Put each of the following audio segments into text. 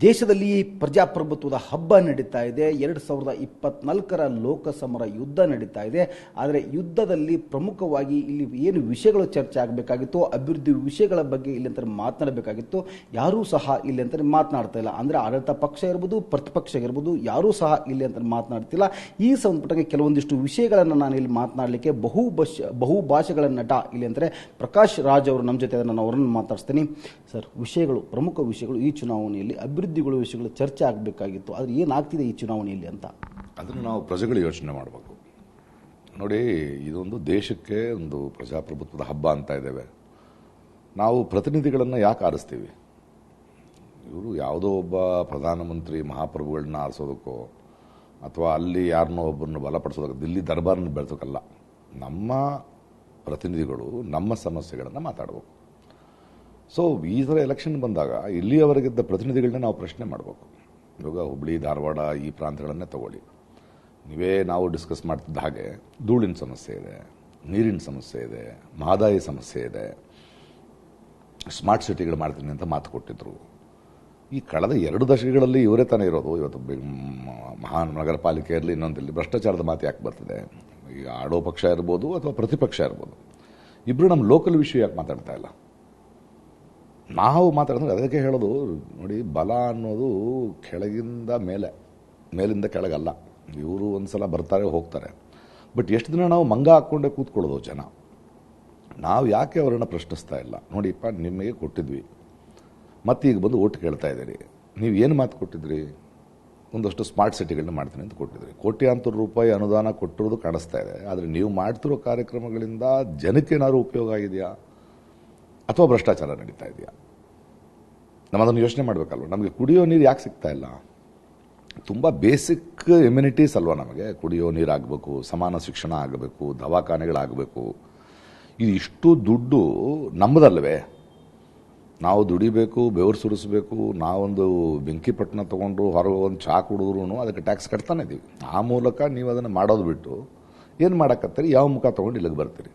ದೇಶದಲ್ಲಿ ಪ್ರಜಾಪ್ರಭುತ್ವದ ಹಬ್ಬ ನಡೀತಾ ಇದೆ. ಎರಡು ಸಾವಿರದ ಇಪ್ಪತ್ನಾಲ್ಕರ ಲೋಕಸಮರ ಯುದ್ಧ ನಡೀತಾ ಇದೆ. ಆದರೆ ಯುದ್ಧದಲ್ಲಿ ಪ್ರಮುಖವಾಗಿ ಇಲ್ಲಿ ಏನು ವಿಷಯಗಳು ಚರ್ಚೆ ಆಗಬೇಕಾಗಿತ್ತು? ಅಭಿವೃದ್ಧಿ ವಿಷಯಗಳ ಬಗ್ಗೆ ಇಲ್ಲಿ ಅಂತ ಮಾತನಾಡಬೇಕಾಗಿತ್ತು. ಯಾರೂ ಸಹ ಇಲ್ಲಿ ಅಂತ ಮಾತನಾಡ್ತಾ ಇಲ್ಲ. ಅಂದರೆ ಆಡಳಿತ ಪಕ್ಷ ಇರ್ಬೋದು, ಪ್ರತಿಪಕ್ಷ ಇರ್ಬೋದು, ಯಾರೂ ಸಹ ಇಲ್ಲಿ ಅಂತ ಮಾತನಾಡ್ತಿಲ್ಲ. ಈ ಸಂಪುಟಕ್ಕೆ ಕೆಲವೊಂದಿಷ್ಟು ವಿಷಯಗಳನ್ನು ನಾನು ಇಲ್ಲಿ ಮಾತನಾಡಲಿಕ್ಕೆ ಬಹು ಬಹುಭಾಷೆಗಳ ಬಹು ಭಾಷೆಗಳ ನಟ ಇಲ್ಲಿ ಅಂದರೆ ಪ್ರಕಾಶ್ ರಾಜ್ ಅವರು ನಮ್ಮ ಜೊತೆ ನಾನು ಅವರನ್ನು ಮಾತಾಡ್ತೀನಿ ಸರ್, ವಿಷಯಗಳು, ಪ್ರಮುಖ ವಿಷಯಗಳು ಈ ಚುನಾವಣೆಯಲ್ಲಿ ಅಭಿವೃದ್ಧಿಗಳು ವಿಷಯಗಳು ಚರ್ಚೆ ಆಗಬೇಕಾಗಿತ್ತು. ಆದರೆ ಏನಾಗ್ತಿದೆ ಈ ಚುನಾವಣೆಯಲ್ಲಿ ಅಂತ? ಅದನ್ನು ನಾವು ಪ್ರಜೆಗಳು ಯೋಚನೆ ಮಾಡಬೇಕು. ನೋಡಿ, ಇದೊಂದು ದೇಶಕ್ಕೆ ಒಂದು ಪ್ರಜಾಪ್ರಭುತ್ವದ ಹಬ್ಬ ಅಂತ ಇದ್ದೇವೆ. ನಾವು ಪ್ರತಿನಿಧಿಗಳನ್ನು ಯಾಕೆ ಆರಿಸ್ತೀವಿ? ಇವರು ಯಾವುದೋ ಒಬ್ಬ ಪ್ರಧಾನಮಂತ್ರಿ ಮಹಾಪ್ರಭುಗಳನ್ನ ಆರಿಸೋದಕ್ಕೋ, ಅಥವಾ ಅಲ್ಲಿ ಯಾರನ್ನೋ ಒಬ್ಬರನ್ನು ಬಲಪಡಿಸೋದಕ್ಕೆ, ದಿಲ್ಲಿ ದರ್ಬಾರನ್ನು ಬೆಳೆಸೋಕ್ಕಲ್ಲ ನಮ್ಮ ಪ್ರತಿನಿಧಿಗಳು ನಮ್ಮ ಸಮಸ್ಯೆಗಳನ್ನು ಮಾತಾಡಬೇಕು. ಸೊ ಈ ಥರ ಎಲೆಕ್ಷನ್ ಬಂದಾಗ ಇಲ್ಲಿಯವರೆಗಿದ್ದ ಪ್ರತಿನಿಧಿಗಳನ್ನ ನಾವು ಪ್ರಶ್ನೆ ಮಾಡಬೇಕು. ಇವಾಗ ಹುಬ್ಳಿ, ಧಾರವಾಡ ಈ ಪ್ರಾಂತ್ಯಗಳನ್ನೇ ತಗೊಳ್ಳಿ. ನೀವೇ ನಾವು ಡಿಸ್ಕಸ್ ಮಾಡ್ತಿದ್ದ ಹಾಗೆ ಧೂಳಿನ ಸಮಸ್ಯೆ ಇದೆ, ನೀರಿನ ಸಮಸ್ಯೆ ಇದೆ ಮಹದಾಯಿ ಸಮಸ್ಯೆ ಇದೆ. ಸ್ಮಾರ್ಟ್ ಸಿಟಿಗಳು ಮಾಡ್ತೀನಿ ಅಂತ ಮಾತು ಕೊಟ್ಟಿದ್ರು. ಈ ಕಳೆದ ಎರಡು ದಶಕಗಳಲ್ಲಿ ಇವರೇ ತಾನೇ ಇರೋದು. ಇವತ್ತು ಮಹಾನ್ ನಗರ ಪಾಲಿಕೆ ಇರಲಿ ಇನ್ನೊಂದಿರಲಿ ಭ್ರಷ್ಟಾಚಾರದ ಮಾತು ಯಾಕೆ ಬರ್ತದೆ? ಈಗ ಆಡೋ ಪಕ್ಷ ಇರ್ಬೋದು ಅಥವಾ ಪ್ರತಿಪಕ್ಷ ಇರ್ಬೋದು. ಇಬ್ಬರು ನಮ್ಮ ಲೋಕಲ್ ವಿಷಯ ಯಾಕೆ ಮಾತಾಡ್ತಾ ಇಲ್ಲ? ನಾವು ಮಾತಾಡಿದ್ರೆ ಅದಕ್ಕೆ ಹೇಳೋದು, ನೋಡಿ, ಬಲ ಅನ್ನೋದು ಕೆಳಗಿಂದ ಮೇಲೆ, ಮೇಲಿಂದ ಕೆಳಗಲ್ಲ. ಇವರು ಒಂದ್ಸಲ ಬರ್ತಾರೆ, ಹೋಗ್ತಾರೆ. ಬಟ್ ಎಷ್ಟು ದಿನ ನಾವು ಮಂಗ ಹಾಕ್ಕೊಂಡೆ ಕೂತ್ಕೊಳ್ಳೋದು ಜನ? ನಾವು ಯಾಕೆ ಅವರನ್ನು ಪ್ರಶ್ನಿಸ್ತಾ ಇಲ್ಲ? ನೋಡಿಪ್ಪ ನಿಮಗೆ ಕೊಟ್ಟಿದ್ವಿ. ಮತ್ತೀಗ ಬಂದು ಓಟ್ ಕೇಳ್ತಾ ಇದ್ದೀರಿ. ನೀವು ಏನು ಮಾತು ಕೊಟ್ಟಿದ್ರಿ? ಒಂದಷ್ಟು ಸ್ಮಾರ್ಟ್ ಸಿಟಿಗಳನ್ನ ಮಾಡ್ತೀನಿ ಅಂತ ಕೊಟ್ಟಿದ್ರಿ. ಕೋಟ್ಯಾಂತರ ರೂಪಾಯಿ ಅನುದಾನ ಕೊಟ್ಟಿರೋದು ಕಾಣಿಸ್ತಾ ಇದೆ. ಆದರೆ ನೀವು ಮಾಡ್ತಿರೋ ಕಾರ್ಯಕ್ರಮಗಳಿಂದ ಜನಕ್ಕೆ ಏನಾದರೂ ಉಪಯೋಗ ಆಗಿದೆಯಾ? ಅಥವಾ ಭ್ರಷ್ಟಾಚಾರ ನಡೀತಾ ಇದೆಯಾ? ನಾವು ಅದನ್ನು ಯೋಚನೆ ಮಾಡಬೇಕಲ್ವ? ನಮಗೆ ಕುಡಿಯೋ ನೀರು ಯಾಕೆ ಸಿಗ್ತಾ ಇಲ್ಲ? ತುಂಬ ಬೇಸಿಕ್ ಇಮ್ಯುನಿಟೀಸ್ ಅಲ್ವಾ ನಮಗೆ? ಕುಡಿಯೋ ನೀರಾಗಬೇಕು, ಸಮಾನ ಶಿಕ್ಷಣ ಆಗಬೇಕು, ದವಾಖಾನೆಗಳಾಗಬೇಕು. ಇದು ಇಷ್ಟು ದುಡ್ಡು ನಮ್ಮದಲ್ವೇ ನಾವು ದುಡಿಬೇಕು, ಬೆವರು ಸುರಿಸ್ಬೇಕು, ನಾವೊಂದು ಬೆಂಕಿಪಟ್ಟಣ ತೊಗೊಂಡು ಹೊರಗೆ ಒಂದು ಚಾ ಕುಡಿದ್ರು ಅದಕ್ಕೆ ಟ್ಯಾಕ್ಸ್ ಕಟ್ತಾನೆ ಇದ್ದೀವಿ ಆ ಮೂಲಕ ನೀವು ಅದನ್ನು ಮಾಡೋದು ಬಿಟ್ಟು ಏನು ಮಾಡಕತ್ತೀರಿ? ಯಾವ ಮುಖ ತೊಗೊಂಡು ಇಲ್ಲಿಗೆ ಬರ್ತೀರಿ?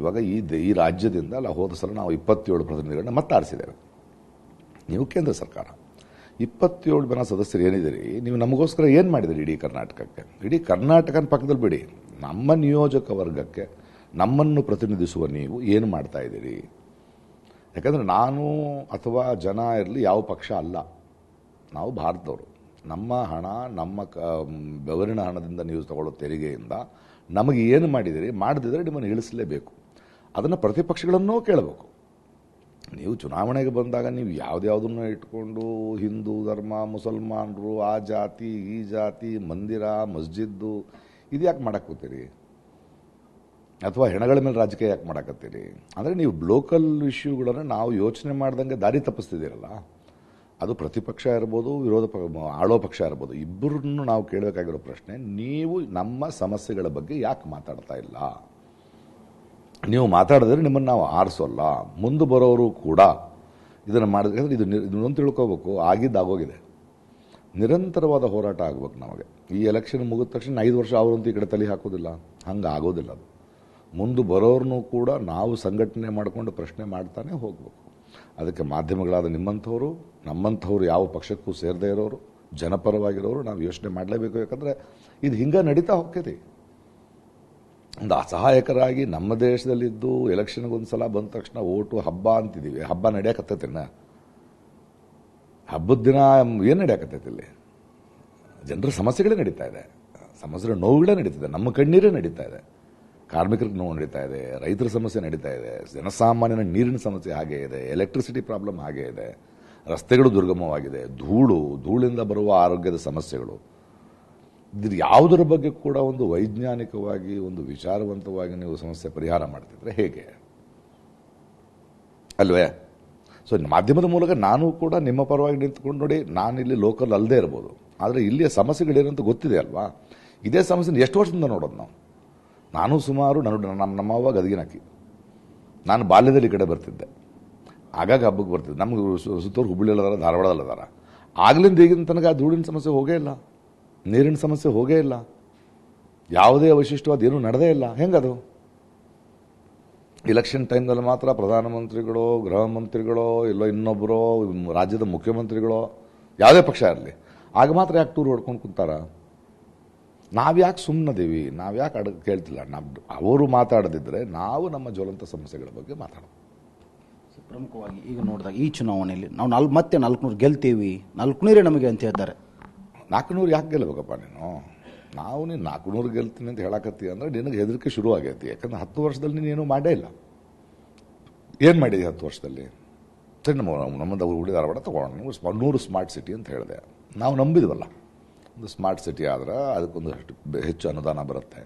ಇವಾಗ ಈ ಈ ರಾಜ್ಯದಿಂದ ಅಲ್ಲ ಹೋದ ಸಲ ನಾವು ಇಪ್ಪತ್ತೇಳು ಪ್ರತಿನಿಧಿಗಳನ್ನ ಮತ್ತೆ ಆರಿಸಿದ್ದೇವೆ. ನೀವು ಕೇಂದ್ರ ಸರ್ಕಾರ. ಇಪ್ಪತ್ತೇಳು ಜನ ಸದಸ್ಯರು ಏನಿದ್ದೀರಿ? ನೀವು ನಮಗೋಸ್ಕರ ಏನು ಮಾಡಿದಿರಿ ಇಡೀ ಕರ್ನಾಟಕಕ್ಕೆ? ಇಡೀ ಕರ್ನಾಟಕನ ಪಕ್ಕದಲ್ಲಿ ಬಿಡಿ. ನಮ್ಮ ನಿಯೋಜಕ ವರ್ಗಕ್ಕೆ ನಮ್ಮನ್ನು ಪ್ರತಿನಿಧಿಸುವ ನೀವು ಏನು ಮಾಡ್ತಾ ಇದ್ದೀರಿ? ಯಾಕಂದರೆ ನಾನು ಅಥವಾ ಜನ ಇರಲಿ ಯಾವ ಪಕ್ಷ ಅಲ್ಲ. ನಾವು ಭಾರತದವರು. ನಮ್ಮ ಹಣ, ನಮ್ಮ ಕ ಬೆವರಿನ ಹಣದಿಂದ ನೀವು ತಗೊಳ್ಳೋ ತೆರಿಗೆಯಿಂದ ನಮಗೆ ಏನು ಮಾಡಿದಿರಿ ಮಾಡದಿದ್ದರೆ ನಿಮ್ಮನ್ನು ಇಳಿಸಲೇಬೇಕು. ಅದನ್ನು ಪ್ರತಿಪಕ್ಷಗಳನ್ನೂ ಕೇಳಬೇಕು. ನೀವು ಚುನಾವಣೆಗೆ ಬಂದಾಗ ನೀವು ಯಾವುದ್ಯಾವುದನ್ನು ಇಟ್ಕೊಂಡು ಹಿಂದೂ, ಧರ್ಮ, ಮುಸಲ್ಮಾನರು, ಆ ಜಾತಿ, ಈ ಜಾತಿ, ಮಂದಿರ, ಮಸ್ಜಿದ್ದು, ಇದು ಯಾಕೆ ಮಾಡಕ್ಕೋತೀರಿ ಅಥವಾ ಹೆಣಗಳ ಮೇಲೆ ರಾಜಕೀಯ ಯಾಕೆ ಮಾಡಕತ್ತೀರಿ? ಅಂದರೆ ನೀವು ಲೋಕಲ್ ಇಶ್ಯೂಗಳನ್ನು ನಾವು ಯೋಚನೆ ಮಾಡ್ದಂಗೆ ದಾರಿ ತಪ್ಪಿಸ್ತಿದ್ದೀರಲ್ಲ. ಅದು ಪ್ರತಿಪಕ್ಷ ಇರ್ಬೋದು, ವಿರೋಧ ಪ ಆಳೋ ಪಕ್ಷ ಇರ್ಬೋದು, ಇಬ್ಬರನ್ನು ನಾವು ಕೇಳಬೇಕಾಗಿರೋ ಪ್ರಶ್ನೆ, ನೀವು ನಮ್ಮ ಸಮಸ್ಯೆಗಳ ಬಗ್ಗೆ ಯಾಕೆ ಮಾತಾಡ್ತಾ ಇಲ್ಲ? ನೀವು ಮಾತಾಡಿದ್ರೆ ನಿಮ್ಮನ್ನು ನಾವು ಆರಿಸೋಲ್ಲ. ಮುಂದೆ ಬರೋರು ಕೂಡ ಇದನ್ನು ಮಾಡಿದ್ರೆ ಇದು ನಿ- ಇದನ್ನೊಂದು ತಿಳ್ಕೋಬೇಕು. ಆಗಿದ್ದಾಗೋಗಿದೆ. ನಿರಂತರವಾದ ಹೋರಾಟ ಆಗ್ಬೇಕು ನಮಗೆ. ಈ ಎಲೆಕ್ಷನ್ ಮುಗಿದ ತಕ್ಷಣ ಐದು ವರ್ಷ ಅವರಂತೂ ಈ ಕಡೆ ತಲೆ ಹಾಕೋದಿಲ್ಲ. ಹಂಗೆ ಆಗೋದಿಲ್ಲ ಅದು. ಮುಂದೆ ಬರೋರ್ನು ಕೂಡ ನಾವು ಸಂಘಟನೆ ಮಾಡಿಕೊಂಡು ಪ್ರಶ್ನೆ ಮಾಡ್ತಾನೆ ಹೋಗಬೇಕು. ಅದಕ್ಕೆ ಮಾಧ್ಯಮಗಳಾದ ನಿಮ್ಮಂಥವರು, ನಮ್ಮಂಥವ್ರು ಯಾವ ಪಕ್ಷಕ್ಕೂ ಸೇರದೇ ಇರೋರು, ಜನಪರವಾಗಿರೋರು ನಾವು ಯೋಚನೆ ಮಾಡಲೇಬೇಕು. ಯಾಕಂದರೆ ಇದು ಹಿಂಗೆ ನಡೀತಾ ಹೋಗ್ತೈತಿ. ಒಂದು ಅಸಹಾಯಕರಾಗಿ ನಮ್ಮ ದೇಶದಲ್ಲಿದ್ದು ಎಲೆಕ್ಷನ್ಗೆ ಒಂದು ಸಲ ಬಂದ ತಕ್ಷಣ ಓಟು ಹಬ್ಬ ಅಂತಿದ್ದೀವಿ ಹಬ್ಬ ನಡೆಯಕತ್ತೈತಿನ? ಹಬ್ಬದ ದಿನ ಏನು ನಡೆಯಕತ್ತೈತಿ ಇಲ್ಲಿ? ಜನರ ಸಮಸ್ಯೆಗಳೇ ನಡೀತಾ ಇದೆ. ಸಮಸ್ಯೆ ನೋವುಗಳೇ ನಡೀತಿದೆ. ನಮ್ಮ ಕಣ್ಣೀರೇ ನಡೀತಾ ಇದೆ. ಕಾರ್ಮಿಕರಿಗೆ ನೋವು ನಡೀತಾ ಇದೆ. ರೈತರ ಸಮಸ್ಯೆ ನಡೀತಾ ಇದೆ. ಜನಸಾಮಾನ್ಯನ ನೀರಿನ ಸಮಸ್ಯೆ ಹಾಗೆ ಇದೆ. ಎಲೆಕ್ಟ್ರಿಸಿಟಿ ಪ್ರಾಬ್ಲಮ್ ಹಾಗೆ ಇದೆ. ರಸ್ತೆಗಳು ದುರ್ಗಮವಾಗಿದೆ. ಧೂಳು, ಧೂಳಿಂದ ಬರುವ ಆರೋಗ್ಯದ ಸಮಸ್ಯೆಗಳು. ಇದ್ರ ಯಾವುದರ ಬಗ್ಗೆ ಕೂಡ ಒಂದು ವೈಜ್ಞಾನಿಕವಾಗಿ, ಒಂದು ವಿಚಾರವಂತವಾಗಿ ನೀವು ಸಮಸ್ಯೆ ಪರಿಹಾರ ಮಾಡ್ತಿದ್ರೆ ಹೇಗೆ? ಅಲ್ವೇ? ಸೊ ಮಾಧ್ಯಮದ ಮೂಲಕ ನಾನು ಕೂಡ ನಿಮ್ಮ ಪರವಾಗಿ ನಿಂತ್ಕೊಂಡು ನೋಡಿ ನಾನು ಇಲ್ಲಿ ಲೋಕಲ್ ಅಲ್ಲದೆ ಇರ್ಬೋದು. ಆದರೆ ಇಲ್ಲಿಯ ಸಮಸ್ಯೆಗಳೇನಂತ ಗೊತ್ತಿದೆ ಅಲ್ವಾ? ಇದೇ ಸಮಸ್ಯೆನ ಎಷ್ಟು ವರ್ಷದಿಂದ ನೋಡೋದು ನಾವು? ನಾನು ಸುಮಾರು ನನ್ನ ನಮ್ಮ ನಮ್ಮವ್ವ ಗದಗಿನಾಕಿ ನಾನು ಬಾಲ್ಯದಲ್ಲಿ ಈ ಕಡೆ ಬರ್ತಿದ್ದೆ. ಆಗಾಗ ಹಬ್ಬಕ್ಕೆ ಬರ್ತಿದ್ದೆ. ನಮ್ಗೆ ಸುತ್ತೂರು ಹುಬ್ಬಳ್ಳಿಯಲ್ಲದಾರ ಧಾರವಾಡದಲ್ಲದಾರ. ಆಗ್ಲಿಂದ ಈಗಿನ ತನಕ ಆ ಧೂಳಿನ ಸಮಸ್ಯೆ ಹೋಗೇ ಇಲ್ಲ. ನೀರಿನ ಸಮಸ್ಯೆ ಹೋಗೇ ಇಲ್ಲ. ಯಾವುದೇ ಅವಶಿಷ್ಟವಾದ ಏನೂ ನಡೆದೇ ಇಲ್ಲ. ಹೆಂಗದು? ಇಲೆಕ್ಷನ್ ಟೈಮ್ನಲ್ಲಿ ಮಾತ್ರ ಪ್ರಧಾನಮಂತ್ರಿಗಳು, ಗೃಹ ಮಂತ್ರಿಗಳು ಎಲ್ಲೋ ಇನ್ನೊಬ್ಬರು ರಾಜ್ಯದ ಮುಖ್ಯಮಂತ್ರಿಗಳು, ಯಾವುದೇ ಪಕ್ಷ ಇರಲಿ, ಆಗ ಮಾತ್ರ ಯಾಕೆ ಟೂರ್ ಹೊಡ್ಕೊಂಡು ಕುಂತಾರ? ನಾವ್ಯಾಕೆ ಸುಮ್ಮನದೀವಿ ನಾವ್ಯಾಕೆ ಅಡ, ಕೇಳ್ತಿಲ್ಲ. ನಮ್ಮ ಅವರು ಮಾತಾಡದಿದ್ದರೆ ನಾವು ನಮ್ಮ ಜ್ವಲಂತ ಸಮಸ್ಯೆಗಳ ಬಗ್ಗೆ ಮಾತಾಡೋದು. ಪ್ರಮುಖವಾಗಿ ಈಗ ನೋಡಿದಾಗ ಈ ಚುನಾವಣೆಯಲ್ಲಿ ನಾವು ನಾಲ್ಕು ಮತ್ತೆ ನಾಲ್ಕುನೂರು ಗೆಲ್ತೀವಿ. ನಾಲ್ಕುನೂರೇ ನಮಗೆ ಅಂತ ಹೇಳ್ತಾರೆ. ನಾಲ್ಕುನೂರು ಯಾಕೆ ಗೆಲ್ಲಬೇಕಪ್ಪ ನೀನು? ನಾವು ನೀನು ನಾಲ್ಕುನೂರು ಗೆಲ್ತೀನಿ ಅಂತ ಹೇಳಕತ್ತಿ ಅಂದ್ರೆ ನಿನಗೆ ಹೆದರಿಕೆ ಶುರು ಆಗೈತಿ ಯಾಕಂದ್ರೆ ಹತ್ತು ವರ್ಷದಲ್ಲಿ ನೀನೇನು ಮಾಡೇ ಇಲ್ಲ. ಏನು ಮಾಡಿದೆ ಹತ್ತು ವರ್ಷದಲ್ಲಿ? ಸರಿ, ನಮ್ಮ ನಮ್ಮದು ಉಳಿ ಧಾರವಾಡ ತೊಗೊಂಡು ನೀವು ಸ್ಮಾ ನೂರು ಸ್ಮಾರ್ಟ್ ಸಿಟಿ ಅಂತ ಹೇಳಿದೆ. ನಾವು ನಂಬಿದ್ವಲ್ಲ. ಒಂದು ಸ್ಮಾರ್ಟ್ ಸಿಟಿ ಆದ್ರೆ ಅದಕ್ಕೊಂದು ಹೆಚ್ಚು ಅನುದಾನ ಬರುತ್ತೆ.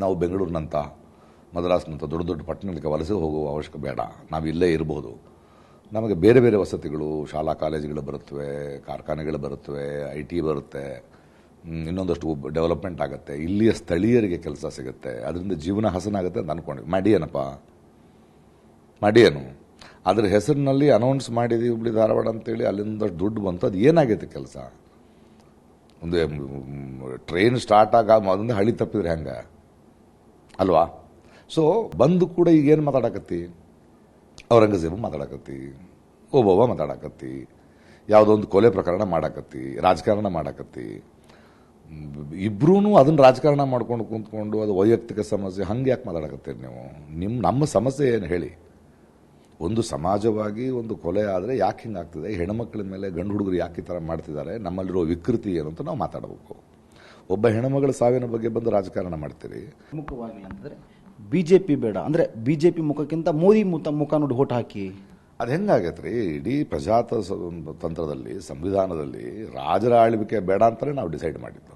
ನಾವು ಬೆಂಗಳೂರಿನಂಥ ಮದ್ರಾಸ್ನಂಥ ದೊಡ್ಡ ದೊಡ್ಡ ಪಟ್ಟಣಕ್ಕೆ ವಲಸೆ ಹೋಗುವ ಅವಶ್ಯಕ ಬೇಡ. ನಾವು ಇಲ್ಲೇ ಇರಬಹುದು ನಮಗೆ ಬೇರೆ ಬೇರೆ ವಸತಿಗಳು, ಶಾಲಾ ಕಾಲೇಜುಗಳು ಬರುತ್ತವೆ, ಕಾರ್ಖಾನೆಗಳು ಬರುತ್ತವೆ ಐ ಟಿ ಬರುತ್ತೆ. ಇನ್ನೊಂದಷ್ಟು ಡೆವಲಪ್ಮೆಂಟ್ ಆಗುತ್ತೆ. ಇಲ್ಲಿಯ ಸ್ಥಳೀಯರಿಗೆ ಕೆಲಸ ಸಿಗುತ್ತೆ. ಅದರಿಂದ ಜೀವನ ಹಸನಾಗುತ್ತೆ ಅಂತ ಅಂದ್ಕೊಂಡ್ವಿ ಮಾಡಿ ಏನಪ್ಪ ಮಾಡಿ ಏನು ಅದ್ರ ಹೆಸರಿನಲ್ಲಿ ಅನೌನ್ಸ್ ಮಾಡಿದೀವಿ ಹುಬ್ಳಿ ಧಾರವಾಡ ಅಂತೇಳಿ. ಅಲ್ಲಿಂದ ದುಡ್ಡು ಬಂತು. ಅದು ಏನಾಗೈತೆ ಕೆಲಸ? ಒಂದು ಟ್ರೈನ್ ಸ್ಟಾರ್ಟ್ ಆಗ ಅದೊಂದು ಹಳಿ ತಪ್ಪಿದ್ರೆ ಹೆಂಗೆ? ಅಲ್ವಾ? ಸೊ ಬಂದು ಕೂಡ ಈಗೇನು ಮಾತಾಡಕತ್ತಿ? ಔರಂಗಜೇಬು ಮಾತಾಡಕತ್ತಿ ಒಬ್ಬೊಬ್ಬ ಮಾತಾಡಕತ್ತಿ, ಯಾವುದೋ ಒಂದು ಕೊಲೆ ಪ್ರಕರಣ ಮಾಡಾಕತ್ತಿ, ರಾಜಕಾರಣ ಮಾಡಾಕತ್ತಿ. ಇಬ್ರೂ ಅದನ್ನ ರಾಜಕಾರಣ ಮಾಡ್ಕೊಂಡು ಕುಂತ್ಕೊಂಡು ಅದು ವೈಯಕ್ತಿಕ ಸಮಸ್ಯೆ, ಹಂಗೆ ಯಾಕೆ ಮಾತಾಡಕತ್ತೀರಿ ನೀವು? ನಿಮ್ಮ ನಮ್ಮ ಸಮಸ್ಯೆ ಏನು ಹೇಳಿ? ಒಂದು ಸಮಾಜವಾಗಿ ಒಂದು ಕೊಲೆ ಆದರೆ ಯಾಕೆ ಹಿಂಗಾಗ್ತಿದೆ ಹೆಣ್ಮಕ್ಳ ಮೇಲೆ ಗಂಡು ಹುಡುಗರು ಯಾಕೆ ಈ ಥರ ಮಾಡ್ತಿದ್ದಾರೆ? ನಮ್ಮಲ್ಲಿರೋ ವಿಕೃತಿ ಏನು ಅಂತ ನಾವು ಮಾತಾಡಬೇಕು. ಒಬ್ಬ ಹೆಣ್ಮಗಳ ಸಾವಿನ ಬಗ್ಗೆ ಬಂದು ರಾಜಕಾರಣ ಮಾಡ್ತೀರಿ? ಪ್ರಮುಖವಾಗಿ ಅಂತಂದ್ರೆ ಬಿಜೆಪಿ ಬೇಡ. ಅಂದ್ರೆ ಪಿ ಮುಖಕ್ಕಿಂತ ಮೋದಿ ಮುತ ಮುಖ ನೋಡಿ ಓಟ್ ಹಾಕಿ. ಅದು ಹೆಂಗಾಗತ್ತೆ ರೀ ಇಡೀ ಪ್ರಜಾತ ತಂತ್ರದಲ್ಲಿ ಸಂವಿಧಾನದಲ್ಲಿ ರಾಜರ ಆಳ್ವಿಕೆ ಬೇಡ ಅಂತಲೇ ನಾವು ಡಿಸೈಡ್ ಮಾಡಿದ್ದು.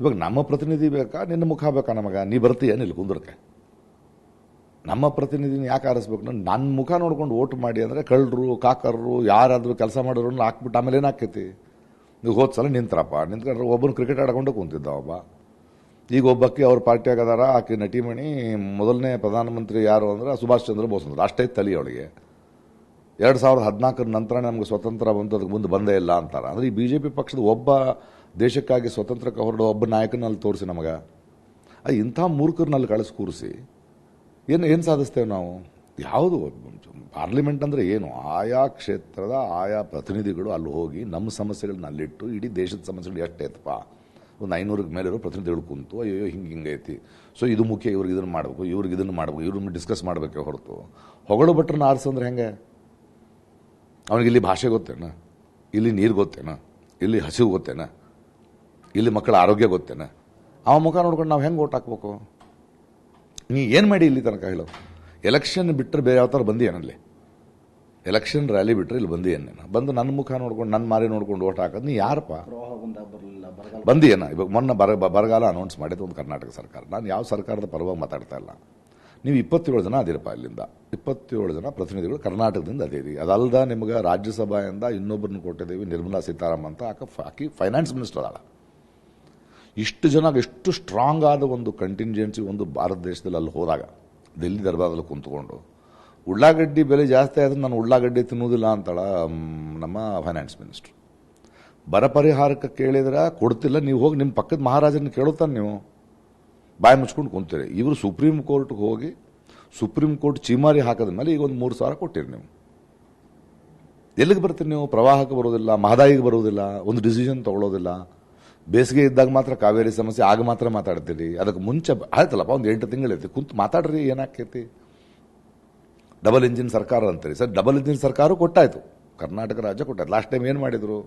ಇವಾಗ ನಮ್ಮ ಪ್ರತಿನಿಧಿ ಬೇಕಾ? ನಿನ್ನ ಮುಖ ಬೇಕಾ ನಮಗೆ? ನೀ ಬರ್ತೀಯ ಇಲ್ಲಿ ಕುಂದ್ರಕ್ಕೆ? ನಮ್ಮ ಪ್ರತಿನಿಧಿನ ಯಾಕೆ ಆರಿಸ್ಬೇಕು? ನಾನು ನನ್ನ ಮುಖ ನೋಡ್ಕೊಂಡು ಓಟ್ ಮಾಡಿ ಅಂದರೆ ಕಳ್ಳರು, ಕಾಕರರು, ಯಾರಾದರೂ ಕೆಲಸ ಮಾಡೋರು ಹಾಕ್ಬಿಟ್ಟು ಆಮೇಲೆ ಏನಾಕೈತಿ ನೀವು ಹೋದ ಸಲ ನಿಂತ್ರಪ್ಪ. ನಿಂತ್ಕೊಂಡ್ರೆ ಒಬ್ಬನು ಕ್ರಿಕೆಟ್ ಆಡ್ಕೊಂಡು ಕುಂತಿದ್ದ ಒಬ್ಬ. ಈಗ ಒಬ್ಬಕ್ಕೆ ಅವ್ರ ಪಾರ್ಟಿಯಾಗ ಅದಾರ ಆಕೆ ನಟಿಮಣಿ, ಮೊದಲನೇ ಪ್ರಧಾನಮಂತ್ರಿ ಯಾರು ಅಂದ್ರೆ ಸುಭಾಷ್ ಚಂದ್ರ ಬೋಸ್ ಅಂದ್ರೆ. ಅಷ್ಟೇ ತಲೆ ಅವಳಿಗೆ. ಎರಡು ಸಾವಿರದ ಹದಿನಾಲ್ಕರ ನಂತರ ನಮಗೆ ಸ್ವತಂತ್ರ ಬಂತು, ಅದಕ್ಕೆ ಮುಂದೆ ಬಂದೇ ಇಲ್ಲ ಅಂತಾರೆ. ಅಂದ್ರೆ ಈ ಬಿ ಜೆ ಪಿ ಪಕ್ಷದ ಒಬ್ಬ ದೇಶಕ್ಕಾಗಿ ಸ್ವತಂತ್ರಕ್ಕೆ ಹೊರಡೋ ಒಬ್ಬ ನಾಯಕನಲ್ಲಿ ತೋರಿಸಿ ನಮಗೆ. ಅದು ಇಂಥ ಮೂರ್ಖರ್ನಲ್ಲಿ ಕಳಿಸಿ ಕೂರಿಸಿ. ಏನು ಏನು ಸಾಧಿಸ್ತೇವೆ ನಾವು? ಯಾವುದು ಪಾರ್ಲಿಮೆಂಟ್ ಅಂದರೆ ಏನು? ಆಯಾ ಕ್ಷೇತ್ರದ ಆಯಾ ಪ್ರತಿನಿಧಿಗಳು ಅಲ್ಲಿ ಹೋಗಿ ನಮ್ಮ ಸಮಸ್ಯೆಗಳನ್ನ ಅಲ್ಲಿಟ್ಟು, ಇಡೀ ದೇಶದ ಸಮಸ್ಯೆಗಳು ಎಷ್ಟೈತಪ್ಪ ಒಂದು ಐನೂರಕ್ಕೆ ಮೇಲಿರೋ ಪ್ರತಿನಿಧಿಗಳು ಕುಂತು ಅಯ್ಯೋ ಹಿಂಗೆ ಹಿಂಗೆ ಐತಿ. ಸೊ ಇದು ಮುಖ್ಯ, ಇವ್ರಿಗೆ ಇದನ್ನು ಮಾಡಬೇಕು, ಇವ್ರಿಗೆ ಇದನ್ನು ಮಾಡಬೇಕು, ಇವ್ರನ್ನ ಡಿಸ್ಕಸ್ ಮಾಡಬೇಕೆ ಹೊರತು. ಹೊಗಳು ಭಟ್ರನ್ನ ಆರಿಸಂದ್ರೆ ಹೆಂಗೆ? ಅವನಿಗೆ ಇಲ್ಲಿ ಭಾಷೆ ಗೊತ್ತೇನ? ಇಲ್ಲಿ ನೀರು ಗೊತ್ತೇನ? ಇಲ್ಲಿ ಹಸಿವು ಗೊತ್ತೇನ? ಇಲ್ಲಿ ಮಕ್ಕಳ ಆರೋಗ್ಯ ಗೊತ್ತೇನ? ಅವ ಮುಖ ನೋಡ್ಕೊಂಡು ನಾವು ಹೆಂಗೆ ಓಟ್ ಹಾಕ್ಬೇಕು? ನೀ ಏನು ಮಾಡಿ ಇಲ್ಲಿ ತನಕ ಹೇಳು? ಎಲೆಕ್ಷನ್ ಬಿಟ್ಟರೆ ಬೇರೆ ಯಾವ ಥರ ಬಂದಿ ಏನಲ್ಲಿ ಎಲೆಕ್ಷನ್ ರ್ಯಾಲಿ ಬಿಟ್ಟರೆ ಇಲ್ಲಿ ಬಂದಿ ಏನೇನು ಬಂದು ನನ್ನ ಮುಖ ನೋಡ್ಕೊಂಡು ನನ್ನ ಮಾರಿ ನೋಡ್ಕೊಂಡು ಓಟ್ ಹಾಕೋದು ನೀ ಯಾರಪ್ಪ? ಪ್ರವಾಹ ಬಂದಾಗ ಬರಲಿಲ್ಲ ಬರಗಾಲ ಬಂದಿ ಏನ ಇವಾಗ ಮೊನ್ನೆ ಬರ ಬರಗಾಲ ಅನೌನ್ಸ್ ಮಾಡಿದ್ದು ಒಂದು ಕರ್ನಾಟಕ ಸರ್ಕಾರ. ನಾನು ಯಾವ ಸರ್ಕಾರದ ಪರವಾಗಿ ಮಾತಾಡ್ತಾ ಇಲ್ಲ. ನೀವು ಇಪ್ಪತ್ತೇಳು ಜನ ಅದಿರಪ್ಪ ಇಲ್ಲಿಂದ. ಇಪ್ಪತ್ತೇಳು ಜನ ಪ್ರತಿನಿಧಿಗಳು ಕರ್ನಾಟಕದಿಂದ ಅದೇರಿ. ಅದಲ್ದ ನಿಮಗೆ ರಾಜ್ಯಸಭೆಯಿಂದ ಇನ್ನೊಬ್ಬರನ್ನ ಕೊಟ್ಟಿದ್ದೀವಿ ನಿರ್ಮಲಾ ಸೀತಾರಾಮನ್ ಅಂತ. ಆಕ ಆಕಿ ಫೈನಾನ್ಸ್ ಮಿನಿಸ್ಟರ್ ಅದಾಳ. ಇಷ್ಟು ಜನ, ಎಷ್ಟು ಸ್ಟ್ರಾಂಗ್ ಆದ ಒಂದು ಕಂಟಿಂಜೆನ್ಸಿ ಒಂದು ಭಾರತ ದೇಶದಲ್ಲಿ ಅಲ್ಲಿ ಹೋದಾಗ, ದಿಲ್ಲಿ ದರ್ಬಾರಲ್ಲಿ ಕುಂತ್ಕೊಂಡು, ಉಳ್ಳಾಗಡ್ಡಿ ಬೆಲೆ ಜಾಸ್ತಿ ಆದರೆ ನಾನು ಉಳ್ಳಾಗಡ್ಡಿ ತಿನ್ನುವುದಿಲ್ಲ ಅಂತಾಳ ನಮ್ಮ ಫೈನಾನ್ಸ್ ಮಿನಿಸ್ಟರ್ ಬರ ಪರಿಹಾರಕ್ಕೆ ಕೇಳಿದ್ರೆ ಕೊಡ್ತಿಲ್ಲ, ನೀವು ಹೋಗಿ ನಿಮ್ಮ ಪಕ್ಕದ ಮಹಾರಾಜನ ಕೇಳುತ್ತಾನೆ ನೀವು. ಬಾಯಿ ಮುಚ್ಕೊಂಡು ಕುಂತೀರಿ. ಇವರು ಸುಪ್ರೀಂ ಕೋರ್ಟ್ಗೆ ಹೋಗಿ ಸುಪ್ರೀಂ ಕೋರ್ಟ್ ಚೀಮಾರಿ ಹಾಕಿದ ಮೇಲೆ ಈಗ ಒಂದು ಮೂರು ಸಾವಿರ ಕೊಟ್ಟಿರಿ ನೀವು. ಎಲ್ಲಿಗೆ ಬರ್ತೀರಿ ನೀವು? ಪ್ರವಾಹಕ್ಕೆ ಬರೋದಿಲ್ಲ ಮಹದಾಯಿಗೆ ಬರೋದಿಲ್ಲ ಒಂದು ಡಿಸಿಷನ್ ತಗೊಳ್ಳೋದಿಲ್ಲ. ಬೇಸಿಗೆ ಇದ್ದಾಗ ಮಾತ್ರ ಕಾವೇರಿ ಸಮಸ್ಯೆ, ಆಗ ಮಾತ್ರ ಮಾತಾಡ್ತೀರಿ. ಅದಕ್ಕೆ ಮುಂಚೆ ಆಯ್ತಲ್ಲಪ್ಪ, ಒಂದು ಎಂಟು ತಿಂಗಳೈತಿ ಕುಂತು ಮಾತಾಡ್ರಿ ಏನಾಕೈತಿ ಡಬಲ್ ಇಂಜಿನ್ ಸರ್ಕಾರ ಅಂತೀರಿ. ಸರ್ ಡಬಲ್ ಇಂಜಿನ್ ಸರ್ಕಾರ ಕೊಟ್ಟಾಯ್ತು. ಕರ್ನಾಟಕ ರಾಜ್ಯ ಕೊಟ್ಟಾಯ್ತು. ಲಾಸ್ಟ್ ಟೈಮ್ ಏನು ಮಾಡಿದ್ರು?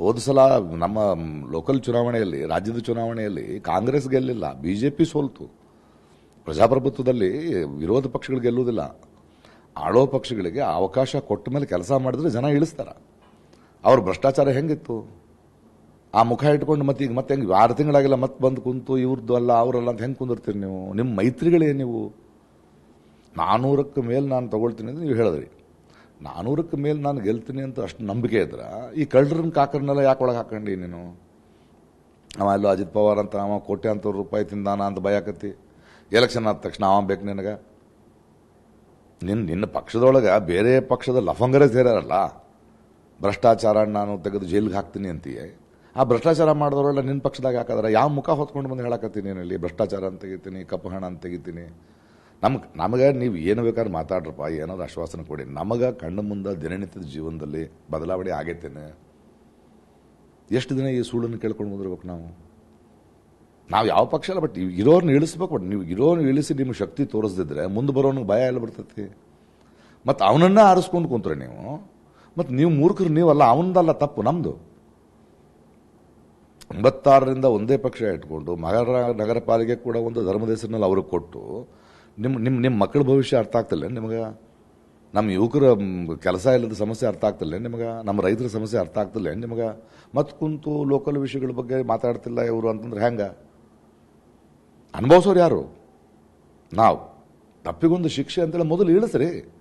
ಹೋದ ಸಲ ನಮ್ಮ ಲೋಕಲ್ ಚುನಾವಣೆಯಲ್ಲಿ, ರಾಜ್ಯದ ಚುನಾವಣೆಯಲ್ಲಿ ಕಾಂಗ್ರೆಸ್ ಗೆಲ್ಲಿಲ್ಲ, ಬಿಜೆಪಿ ಸೋಲ್ತು. ಪ್ರಜಾಪ್ರಭುತ್ವದಲ್ಲಿ ವಿರೋಧ ಪಕ್ಷಗಳು ಗೆಲ್ಲುವುದಿಲ್ಲ. ಆಳೋ ಪಕ್ಷಗಳಿಗೆ ಅವಕಾಶ ಕೊಟ್ಟ ಮೇಲೆ ಕೆಲಸ ಮಾಡಿದ್ರೆ ಜನ ಇಳಿಸ್ತಾರ. ಅವ್ರ ಭ್ರಷ್ಟಾಚಾರ ಹೆಂಗಿತ್ತು? ಆ ಮುಖ ಇಟ್ಕೊಂಡು ಮತ್ತೆ ಈಗ ಮತ್ತೆ ಹೆಂಗೆ, ಆರು ತಿಂಗಳಾಗಿಲ್ಲ ಮತ್ತೆ ಬಂದು ಕುಂತು ಇವ್ರದ್ದು ಅಲ್ಲ, ಅವರಲ್ಲ ಅಂತ ಹೆಂಗೆ ಕುಂದಿರ್ತೀರಿ ನೀವು? ನಿಮ್ಮ ಮೈತ್ರಿಗಳೇ ನೀವು? ನಾನ್ನೂರಕ್ಕೆ ಮೇಲೆ ನಾನು ತಗೊಳ್ತೀನಿ ಅಂತ ನೀವು ಹೇಳಿದ್ರಿ. ನಾನೂರಕ್ಕೆ ಮೇಲೆ ನಾನು ಗೆಲ್ತೀನಿ ಅಂತ ಅಷ್ಟು ನಂಬಿಕೆ ಇದ್ರೆ, ಈ ಕಳ್ಳರನ್ನ ಕಾಕರನ್ನೆಲ್ಲ ಯಾಕೆ ಒಳಗೆ ಹಾಕೊಂಡಿ ನೀನು? ಅವ ಎಲ್ಲೋ ಅಜಿತ್ ಪವಾರ್ ಅಂತ, ಅವ ಕೋಟ್ಯಾಂತರ ರೂಪಾಯಿ ತಿಂದಾನ ಅಂತ ಭಯ ಆಕತಿ ಎಲೆಕ್ಷನ್ ಆದ ತಕ್ಷಣ ಅವ ಬೇಕು ನಿನಗೆ? ನಿನ್ನ ನಿನ್ನ ಪಕ್ಷದೊಳಗೆ ಬೇರೆ ಪಕ್ಷದ ಲಫಂಗರೇ ಸೇರಾರಲ್ಲ ಭ್ರಷ್ಟಾಚಾರ ನಾನು ತೆಗೆದು ಜೈಲಿಗೆ ಹಾಕ್ತೀನಿ ಅಂತೀಯ. ಆ ಭ್ರಷ್ಟಾಚಾರ ಮಾಡಿದವರೆಲ್ಲ ನಿನ್ನ ಪಕ್ಷದಾಗ ಹಾಕಿದ್ರೆ ಯಾವ ಮುಖ ಹೊತ್ಕೊಂಡು ಬಂದು ಹೇಳಕತ್ತೀನಿ ಏನಲ್ಲಿ ಭ್ರಷ್ಟಾಚಾರ ಅಂತ ತೆಗಿತೀನಿ, ಕಪ್ಪು ಹಣ ಅಂತ ತೆಗಿತೀನಿ. ನಮ್ಗೆ, ನಮಗೆ ನೀವು ಏನು ಬೇಕಾದ್ರೂ ಮಾತಾಡ್ರಪ್ಪ, ಏನಾದ್ರು ಆಶ್ವಾಸನೆ ಕೊಡಿ. ನಮಗೆ ಕಣ್ಣು ಮುಂದೆ ದಿನನಿತ್ಯದ ಜೀವನದಲ್ಲಿ ಬದಲಾವಣೆ ಆಗೈತೇನೆ. ಎಷ್ಟು ದಿನ ಈ ಸುಳ್ಳನ್ನು ಕೇಳ್ಕೊಂಡು ಬಂದಿರ್ಬೇಕು ನಾವು? ನಾವು ಯಾವ ಪಕ್ಷ ಅಲ್ಲ, ಬಟ್ ಇರೋರ್ನ ಇಳಿಸ್ಬೇಕು, ಬಟ್ ನೀವು ಇರೋರ್ನ ಇಳಿಸಿ ನಿಮ್ಮ ಶಕ್ತಿ ತೋರಿಸ್ದಿದ್ರೆ ಮುಂದೆ ಬರೋನಿಗೆ ಭಯ ಎಲ್ಲ ಬರ್ತೈತಿ. ಮತ್ತು ಅವನನ್ನ ಆರಿಸ್ಕೊಂಡು ಕುಂತ್ರೆ ನೀವು, ಮತ್ತು ನೀವು ಮೂರ್ಖರು ನೀವಲ್ಲ, ಅವನದಲ್ಲ ತಪ್ಪು ನಮ್ಮದು ಒಂಬತ್ತಾರರಿಂದ ಒಂದೇ ಪಕ್ಷ ಇಟ್ಕೊಂಡು ಮಗರ ನಗರ ಪಾಲಿಕೆ ಕೂಡ ಒಂದು ಧರ್ಮದ ಹೆಸರಿನಲ್ಲಿ ಅವ್ರಿಗೆ ಕೊಟ್ಟು ನಿಮ್ಮ ನಿಮ್ಮ ನಿಮ್ಮ ಮಕ್ಕಳ ಭವಿಷ್ಯ ಅರ್ಥ ಆಗ್ತಿಲ್ಲ. ನಿಮಗೆ ನಮ್ಮ ಯುವಕರ ಕೆಲಸ ಇಲ್ಲದ ಸಮಸ್ಯೆ ಅರ್ಥ ಆಗ್ತಿಲ್ಲ. ನಿಮಗೆ ನಮ್ಮ ರೈತರ ಸಮಸ್ಯೆ ಅರ್ಥ ಆಗ್ತಿಲ್ಲ. ನಿಮಗೆ ಮತ್ತು ಕುಂತು ಲೋಕಲ್ ವಿಷಯಗಳ ಬಗ್ಗೆ ಮಾತಾಡ್ತಿಲ್ಲ ಇವರು ಅಂತಂದ್ರೆ ಹೆಂಗೆ? ಅನುಭವಿಸೋರು ಯಾರು? ನಾವು. ತಪ್ಪಿಗೊಂದು ಶಿಕ್ಷೆ ಅಂತೇಳಿ ಮೊದಲು ಇಳಿಸ್ರಿ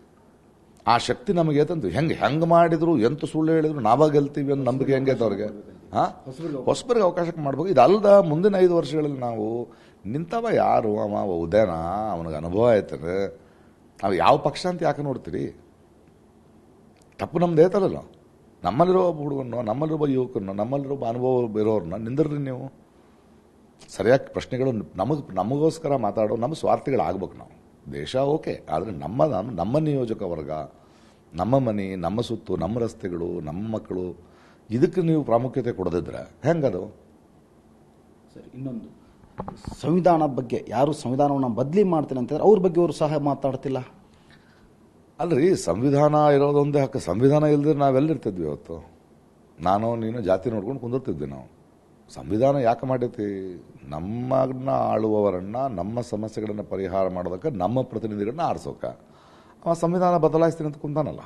ಆ ಶಕ್ತಿ ನಮಗೆ ತಂದು ಹೆಂಗೆ ಹೆಂಗೆ ಮಾಡಿದ್ರು, ಎಂತ ಸುಳ್ಳು ಹೇಳಿದ್ರು ನಾವಾಗ ಗೆಲ್ತೀವಿ ಅನ್ನೋ ನಂಬಿಕೆ ಹೆಂಗೆ ಅವ್ರಿಗೆ? ಹಾ ಹೊಸಬರಿಗೆ ಅವಕಾಶಕ್ಕೆ ಮಾಡ್ಬೇಕು. ಇದಲ್ಲದ ಮುಂದಿನ ಐದು ವರ್ಷಗಳಲ್ಲಿ ನಾವು ನಿಂತವ ಯಾರು? ಅವ ಉದಯನ? ಅವನಿಗೆ ಅನುಭವ ಆಯ್ತದೆ ನಾವು ಯಾವ ಪಕ್ಷ ಅಂತ ಯಾಕೆ ನೋಡ್ತೀರಿ? ತಪ್ಪು ನಮ್ದು ಐತಲ್ಲ ನಮ್ಮಲ್ಲಿರೋ ಒಬ್ಬ ಹುಡುಗನೋ ನಮ್ಮಲ್ಲಿರೋ ಒಬ್ಬ ಯುವಕನೋ ನಮ್ಮಲ್ಲಿರೋ ಒಬ್ಬ ಅನುಭವ ಇರೋರನ್ನ ನಿಂದ್ರಿ ನೀವು? ಸರಿಯಾಗಿ ಪ್ರಶ್ನೆಗಳು ನಮಗೆ, ನಮಗೋಸ್ಕರ ಮಾತಾಡೋ ನಮ್ಮ ಸ್ವಾರ್ಥಿಗಳಾಗ್ಬೇಕು ನಾವು. ದೇಶ ಓಕೆ, ಆದರೆ ನಮ್ಮ ನಮ್ಮ ನಿಯೋಜಕ ವರ್ಗ, ನಮ್ಮ ಮನೆ, ನಮ್ಮ ಸುತ್ತು, ನಮ್ಮ ರಸ್ತೆಗಳು, ನಮ್ಮ ಮಕ್ಕಳು, ಇದಕ್ಕೆ ನೀವು ಪ್ರಾಮುಖ್ಯತೆ ಕೊಡದಿದ್ರೆ ಹೆಂಗದು? ಸರಿ, ಇನ್ನೊಂದು. ಸಂವಿಧಾನ ಬಗ್ಗೆ ಯಾರು ಸಂವಿಧಾನವನ್ನು ಬದಲಿ ಮಾಡ್ತೀನಿ ಅಂತಂದ್ರೆ ಅವ್ರ ಬಗ್ಗೆ ಅವರು ಸಹ ಮಾತಾಡ್ತಿಲ್ಲ. ಅಲ್ರಿ ಸಂವಿಧಾನ ಇರೋದೊಂದೇ ಹಕ್ಕ. ಸಂವಿಧಾನ ಇಲ್ಲದ್ರೆ ನಾವೆಲ್ಲಿರ್ತಿದ್ವಿ ಇವತ್ತು ನಾನು ನೀನು ಜಾತಿ ನೋಡ್ಕೊಂಡು ಕುಂದಿರ್ತಿದ್ವಿ ನಾವು. ಸಂವಿಧಾನ ಯಾಕೆ ಮಾಡೈತಿ ನಮ್ಮನ್ನ ಆಳುವವರನ್ನ ನಮ್ಮ ಸಮಸ್ಯೆಗಳನ್ನು ಪರಿಹಾರ ಮಾಡೋದಕ್ಕೆ ನಮ್ಮ ಪ್ರತಿನಿಧಿಗಳನ್ನ ಆರಿಸೋಕೆ. ಅವ ಸಂವಿಧಾನ ಬದಲಾಯಿಸ್ತೀನಿ ಅಂತ ಕುಂತಾನಲ್ಲ.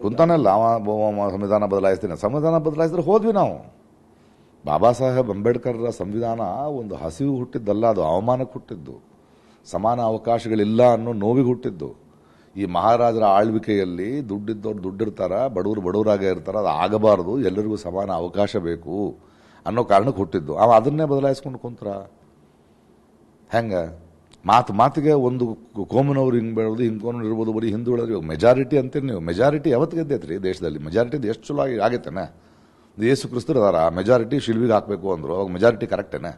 ಕುಂತಾನಲ್ಲ ಅವ ಸಂವಿಧಾನ ಬದಲಾಯಿಸ್ತೀನಿ. ಸಂವಿಧಾನ ಬದಲಾಯಿಸಿದ್ರೆ ಹೋದ್ವಿ ನಾವು. ಬಾಬಾ ಸಾಹೇಬ್ ಅಂಬೇಡ್ಕರ್ರ ಸಂವಿಧಾನ ಒಂದು ಹಸಿವು ಹುಟ್ಟಿದ್ದಲ್ಲ, ಅದು ಅವಮಾನಕ್ಕೆ ಹುಟ್ಟಿದ್ದು. ಸಮಾನ ಅವಕಾಶಗಳಿಲ್ಲ ಅನ್ನೋ ನೋವಿಗೆ ಹುಟ್ಟಿದ್ದು. ಈ ಮಹಾರಾಜರ ಆಳ್ವಿಕೆಯಲ್ಲಿ ದುಡ್ಡಿದ್ದವ್ರು ದುಡ್ಡಿರ್ತಾರ, ಬಡವರು ಬಡವರಾಗೇ ಇರ್ತಾರೆ, ಅದು ಆಗಬಾರದು, ಎಲ್ಲರಿಗೂ ಸಮಾನ ಅವಕಾಶ ಬೇಕು ಅನ್ನೋ ಕಾರಣಕ್ಕೆ ಹುಟ್ಟಿದ್ದು. ಅವ ಅದನ್ನೇ ಬದಲಾಯಿಸ್ಕೊಂಡು ಕುಂತ್ರ. ಹೆಂಗೆ? ಮಾತು, ಮಾತಿಗೆ ಒಂದು ಕೋಮನವ್ರು ಹಿಂಗೆ ಬೇಡೋದು ಹಿಂಗೆ ಇರ್ಬೋದು, ಬರೀ ಹಿಂದೂ ಹೇಳಿದ್ರೆ ಮೆಜಾರಿಟಿ ಅಂತೀರಿ ನೀವು. ಮೆಜಾರಿಟಿ ಯಾವತ್ತು ಗೆದ್ದೈತ್ರಿ ದೇಶದಲ್ಲಿ? ಮೆಜಾರಿಟಿದು ಎಷ್ಟು ಚಲೋ ಆಗಿ ಯೇಸು ಕ್ರಿಸ್ತರು ಅದಾರ ಮೆಜಾರಿಟಿ ಶಿಲ್ವಿಗೆ ಹಾಕಬೇಕು ಅಂದರು. ಅವಾಗ ಮೆಜಾರಿಟಿ ಕರೆಕ್ಟೇನೆ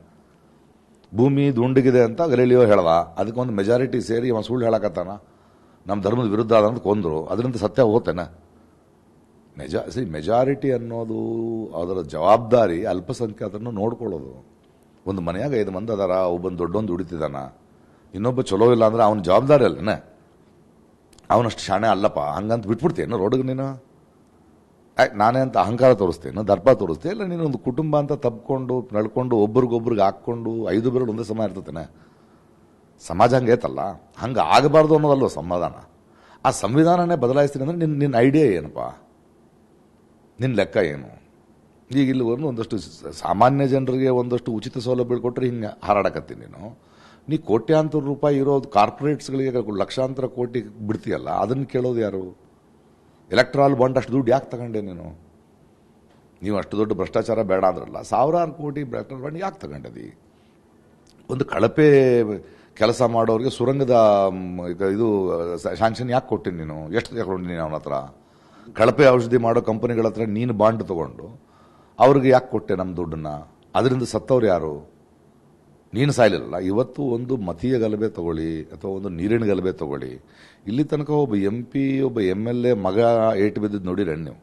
ಭೂಮಿ ದುಂಡಗಿದೆ ಅಂತ ಗಲೀಲಿಯೋ ಹೇಳ್ದ ಅದಕ್ಕೊಂದು ಮೆಜಾರಿಟಿ ಸೇರಿ ಅವನು ಸುಳ್ಳು ಹೇಳಕತ್ತಾನ. ನಮ್ಮ ಧರ್ಮದ ವಿರುದ್ಧ ಅದಂತ ಕೊಂದರು. ಅದರಿಂದ ಸತ್ಯ ಹೋಗ್ತೇನೆ ಮೆಜಾ ಸಿ ಮೆಜಾರಿಟಿ ಅನ್ನೋದು ಅದರ ಜವಾಬ್ದಾರಿ ಅಲ್ಪಸಂಖ್ಯಾತರನ್ನು ನೋಡ್ಕೊಳ್ಳೋದು. ಒಂದು ಮನೆಯಾಗ ಐದು ಮಂದಿ ಅದಾರ ಒಬ್ಬನ ದೊಡ್ಡೊಂದು ದುಡಿತಿದ್ದಾನ. ಇನ್ನೊಬ್ಬ ಚಲೋ ಇಲ್ಲ ಅಂದ್ರೆ ಅವನ ಜವಾಬ್ದಾರಿ ಅಲ್ಲನೇ? ಅವನಷ್ಟು ಶಾಣೆ ಅಲ್ಲಪ್ಪ, ಹಂಗಂತ ಬಿಟ್ಬಿಡ್ತೀಯ ರೋಡ್ಗೆ ನೀನು? ನಾನೇ ಅಂತ ಅಹಂಕಾರ ತೋರಿಸ್ತೇನೆ ದರ್ಪ ತೋರಿಸ್ತೆ, ಇಲ್ಲ ನೀನು ಒಂದು ಕುಟುಂಬ ಅಂತ ತಪ್ಕೊಂಡು ನಡ್ಕೊಂಡು, ಒಬ್ರಿಗೊಬ್ರಿಗೆ ಹಾಕ್ಕೊಂಡು, ಐದು ಬೆರಳು ಒಂದೇ ಸಮ ಇರ್ತತೇನೆ. ಸಮಾಜ ಹಂಗೆ ಐತಲ್ಲ? ಹಂಗೆ ಆಗಬಾರ್ದು ಅನ್ನೋದಲ್ವ ಸಮಾಧಾನ ಆ ಸಂವಿಧಾನನೇ ಬದಲಾಯಿಸ್ತೀನಿ ಅಂದ್ರೆ ನಿನ್ನ ನಿನ್ನ ಐಡಿಯಾ ಏನಪ್ಪ? ನಿನ್ನ ಲೆಕ್ಕ ಏನು? ಈಗ ಇಲ್ಲಿವರೆಗೂ ಒಂದಷ್ಟು ಸಾಮಾನ್ಯ ಜನರಿಗೆ ಒಂದಷ್ಟು ಉಚಿತ ಸೌಲಭ್ಯಗಳು ಕೊಟ್ಟರೆ ಹಿಂಗೆ ಹಾರಾಡಕತ್ತೀನಿ ನೀನು. ನೀ ಕೋಟ್ಯಾಂತರ ರೂಪಾಯಿ ಇರೋದು ಕಾರ್ಪೊರೇಟ್ಸ್ಗಳಿಗೆ ಲಕ್ಷಾಂತರ ಕೋಟಿ ಬಿಡ್ತೀಯಲ್ಲ, ಅದನ್ನು ಕೇಳೋದು ಯಾರು? ಎಲೆಕ್ಟ್ರಾಲ್ ಬಾಂಡ್ ಅಷ್ಟು ದುಡ್ಡು ಯಾಕೆ ತಗೊಂಡೆ ನೀನು? ನೀವು ಅಷ್ಟು ದೊಡ್ಡ ಭ್ರಷ್ಟಾಚಾರ ಬೇಡ ಅಂದ್ರಲ್ಲ, ಸಾವಿರಾರು ಕೋಟಿ ಎಲೆಕ್ಟ್ರಾಲ್ ಬಾಂಡ್ ಯಾಕೆ ತಗೊಂಡದಿ? ಒಂದು ಕಳಪೆ ಕೆಲಸ ಮಾಡೋರಿಗೆ ಸುರಂಗದ ಇದು ಶಾಂಕ್ಷನ್ ಯಾಕೆ ಕೊಟ್ಟಿನಿ ನೀನು? ಎಷ್ಟು ತಗೊಂಡು ನೀನು ಅವನ ಹತ್ರ? ಕಳಪೆ ಔಷಧಿ ಮಾಡೋ ಕಂಪನಿಗಳ ಹತ್ರ ನೀನು ಬಾಂಡ್ ತಗೊಂಡು, ಅವ್ರಿಗೆ ಯಾಕೆ ಕೊಟ್ಟೆ ನಮ್ಮ ದುಡ್ಡನ್ನು? ಅದರಿಂದ ಸತ್ತವ್ರು ಯಾರು? ನೀನು ಸಾಯಲಿಲ್ಲ ಇವತ್ತು ಒಂದು ಮತೀಯ ಗಲಭೆ ತಗೊಳ್ಳಿ ಅಥವಾ ಒಂದು ನೀರಿನ ಗಲಭೆ ತಗೊಳ್ಳಿ. ಇಲ್ಲಿ ತನಕ ಒಬ್ಬ ಎಂ ಪಿ ಒಬ್ಬ ಎಂ ಎಲ್ ಎ ಮಗ ಏಟು ಬಿದ್ದಿದ್ದು ನೋಡಿರೇನು ನೀವು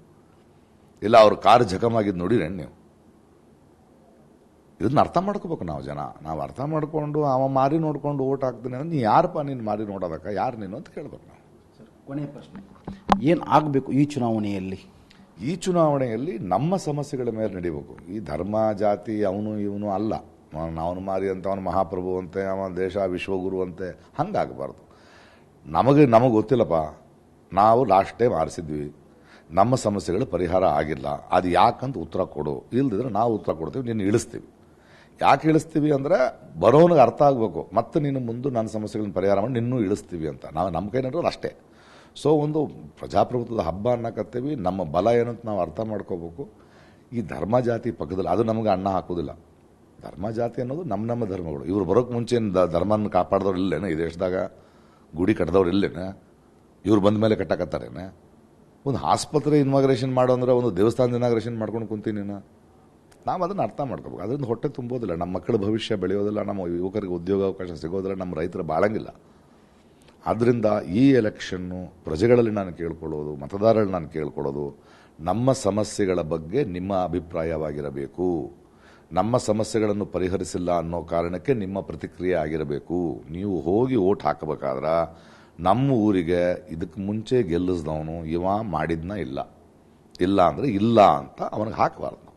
ಇಲ್ಲ ಅವ್ರ ಕಾರ್ ಜಖಮಾಗಿದ್ದು ನೋಡಿರೇನು ನೀವು ಇದನ್ನ ಅರ್ಥ ಮಾಡ್ಕೋಬೇಕು ನಾವು ಜನ. ನಾವು ಅರ್ಥ ಮಾಡಿಕೊಂಡು ಅವ ಮಾರಿ ನೋಡ್ಕೊಂಡು ಓಟ್ ಹಾಕ್ತೀನಿ ಅಂದ್ರೆ ನೀ ಯಾರಪ್ಪ ನೀನು ಮಾರಿ ನೋಡೋದಕ್ಕ? ಯಾರು ನೀನು ಅಂತ ಕೇಳ್ಬೇಕು ನಾವು. ಕೊನೆಯ ಪ್ರಶ್ನೆ. ಏನು ಆಗಬೇಕು ಈ ಚುನಾವಣೆಯಲ್ಲಿ? ಈ ಚುನಾವಣೆಯಲ್ಲಿ ನಮ್ಮ ಸಮಸ್ಯೆಗಳ ಮೇಲೆ ನಡಿಬೇಕು. ಈ ಧರ್ಮ ಜಾತಿ ಅವನು ಇವನು ಅಲ್ಲ. ಅವನು ಮಾರಿ ಅಂತ, ಅವನು ಮಹಾಪ್ರಭು ಅಂತೆ ಅವನ ದೇಶ, ವಿಶ್ವಗುರು ಅಂತೆ, ಹಂಗಾಗಬಾರ್ದು. ನಮಗೆ ನಮಗೆ ಗೊತ್ತಿಲ್ಲಪ್ಪ, ನಾವು ಲಾಸ್ಟ್ ಟೈಮ್ ಆರಿಸಿದ್ವಿ ನಮ್ಮ ಸಮಸ್ಯೆಗಳು ಪರಿಹಾರ ಆಗಿಲ್ಲ. ಅದು ಯಾಕಂತ ಉತ್ತರ ಕೊಡು. ಇಲ್ದಿದ್ರೆ ನಾವು ಉತ್ತರ ಕೊಡ್ತೀವಿ, ನಿನ್ನ ಇಳಿಸ್ತೀವಿ. ಯಾಕೆ ಇಳಿಸ್ತೀವಿ ಅಂದ್ರೆ, ಬರೋನಿಗೆ ಅರ್ಥ ಆಗಬೇಕು. ಮತ್ತೆ ನೀನು ಮುಂದೆ ನನ್ನ ಸಮಸ್ಯೆಗಳನ್ನ ಪರಿಹಾರ ಮಾಡಿ ನಿನ್ನೂ ಇಳಿಸ್ತೀವಿ ಅಂತ. ನಾವು ನಮ್ಮ ಕೈನಲ್ಲೂ ಅಷ್ಟೇ. ಸೊ ಒಂದು ಪ್ರಜಾಪ್ರಭುತ್ವದ ಹಬ್ಬ ಅನ್ನಕತ್ತೀವಿ. ನಮ್ಮ ಬಲ ಏನು ಅಂತ ನಾವು ಅರ್ಥ ಮಾಡ್ಕೋಬೇಕು. ಈ ಧರ್ಮ ಜಾತಿ ಪಕ್ಕದಲ್ಲಿ, ಅದು ನಮಗೆ ಅನ್ನ ಹಾಕೋದಿಲ್ಲ. ಧರ್ಮ ಜಾತಿ ಅನ್ನೋದು ನಮ್ಮ ನಮ್ಮ ಧರ್ಮಗಳು. ಇವ್ರು ಬರೋಕ್ಕೆ ಮುಂಚೆ ಧರ್ಮನ ಕಾಪಾಡಿದವ್ರು ಇಲ್ಲೇನ? ಈ ದೇಶದಾಗ ಗುಡಿ ಕಟ್ಟಿದವ್ರು ಇಲ್ಲೇನ? ಇವ್ರು ಬಂದ ಮೇಲೆ ಕಟ್ಟಕತ್ತಾರೇನೆ? ಒಂದು ಆಸ್ಪತ್ರೆ ಇನ್ವಾಗ್ರೇಷನ್ ಮಾಡೋ ಅಂದ್ರೆ ಒಂದು ದೇವಸ್ಥಾನದ ಇನಾಗ್ರೇಷನ್ ಮಾಡ್ಕೊಂಡು ಕುಂತೀನಿ ನಾವು ಅದನ್ನು ಅರ್ಥ ಮಾಡ್ಕೋಬೇಕು. ಅದರಿಂದ ಹೊಟ್ಟೆ ತುಂಬೋದಿಲ್ಲ. ನಮ್ಮ ಮಕ್ಕಳ ಭವಿಷ್ಯ ಬೆಳೆಯೋದಿಲ್ಲ, ನಮ್ಮ ಯುವಕರಿಗೆ ಉದ್ಯೋಗಾವಕಾಶ ಸಿಗೋದಿಲ್ಲ, ನಮ್ಮ ರೈತರು ಬಾಳಂಗಿಲ್ಲ. ಆದ್ದರಿಂದ ಈ ಎಲೆಕ್ಷನ್ನು ಪ್ರಜೆಗಳಲ್ಲಿ ನಾನು ಕೇಳ್ಕೊಳ್ಳೋದು, ಮತದಾರರಲ್ಲಿ ನಾನು ಕೇಳ್ಕೊಳ್ಳೋದು, ನಮ್ಮ ಸಮಸ್ಯೆಗಳ ಬಗ್ಗೆ ನಿಮ್ಮ ಅಭಿಪ್ರಾಯವಾಗಿರಬೇಕು. ನಮ್ಮ ಸಮಸ್ಯೆಗಳನ್ನು ಪರಿಹರಿಸಿಲ್ಲ ಅನ್ನೋ ಕಾರಣಕ್ಕೆ ನಿಮ್ಮ ಪ್ರತಿಕ್ರಿಯೆ ಆಗಿರಬೇಕು. ನೀವು ಹೋಗಿ ಓಟ್ ಹಾಕಬೇಕಾದ್ರೆ ನಮ್ಮ ಊರಿಗೆ ಇದಕ್ಕೆ ಮುಂಚೆ ಗೆಲ್ಲಿಸ್ದವನು ಇವ ಮಾಡಿದ್ನ ಇಲ್ಲ. ಇಲ್ಲ ಅಂದರೆ ಇಲ್ಲ ಅಂತ ಅವನಿಗೆ ಹಾಕಬಾರ್ದು ನಾವು.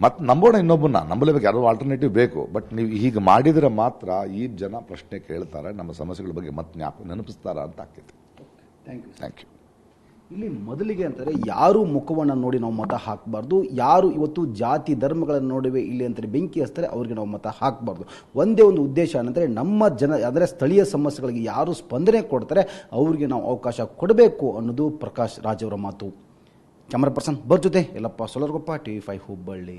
ಮತ್ತು ನಂಬೋಣ ಇನ್ನೊಬ್ಬನ ನಂಬಲೇಬೇಕು ಯಾರೋ ಆಲ್ಟರ್ನೇಟಿವ್ ಬೇಕು. ಬಟ್ ನೀವು ಹೀಗೆ ಮಾಡಿದರೆ ಮಾತ್ರ ಈ ಜನ ಪ್ರಶ್ನೆ ಕೇಳ್ತಾರೆ ನಮ್ಮ ಸಮಸ್ಯೆಗಳ ಬಗ್ಗೆ ಮತ್ತೆ ಜ್ಞಾಪ ನೆನಪಿಸ್ತಾರ ಅಂತ ಆಗ್ತೈತೆ. ಥ್ಯಾಂಕ್ ಯು ಥ್ಯಾಂಕ್ ಯು ಇಲ್ಲಿ ಮೊದಲಿಗೆ ಅಂತಾರೆ ಯಾರು ಮುಖವನ್ನು ನೋಡಿ ನಾವು ಮತ ಹಾಕಬಾರ್ದು, ಯಾರು ಇವತ್ತು ಜಾತಿ ಧರ್ಮಗಳನ್ನು ನೋಡಿವೆ ಇಲ್ಲಿ ಅಂತಾರೆ ಬೆಂಕಿ ಹಚ್ತಾರೆ, ಅವ್ರಿಗೆ ನಾವು ಮತ ಹಾಕಬಾರ್ದು. ಒಂದೇ ಒಂದು ಉದ್ದೇಶ ಏನಂದರೆ ನಮ್ಮ ಜನ, ಅಂದರೆ ಸ್ಥಳೀಯ ಸಮಸ್ಯೆಗಳಿಗೆ ಯಾರು ಸ್ಪಂದನೆ ಕೊಡ್ತಾರೆ ಅವ್ರಿಗೆ ನಾವು ಅವಕಾಶ ಕೊಡಬೇಕು ಅನ್ನೋದು ಪ್ರಕಾಶ್ ರಾಜ್ ಅವರ ಮಾತು. ಕ್ಯಾಮರಾ ಪರ್ಸನ್, ಬರ್ ಜೊತೆ ಎಲ್ಲಪ್ಪ ಸೊಲರ್ಗೊಪ್ಪ, ಟಿ ವಿ ಫೈವ್ ಹುಬ್ಬಳ್ಳಿ.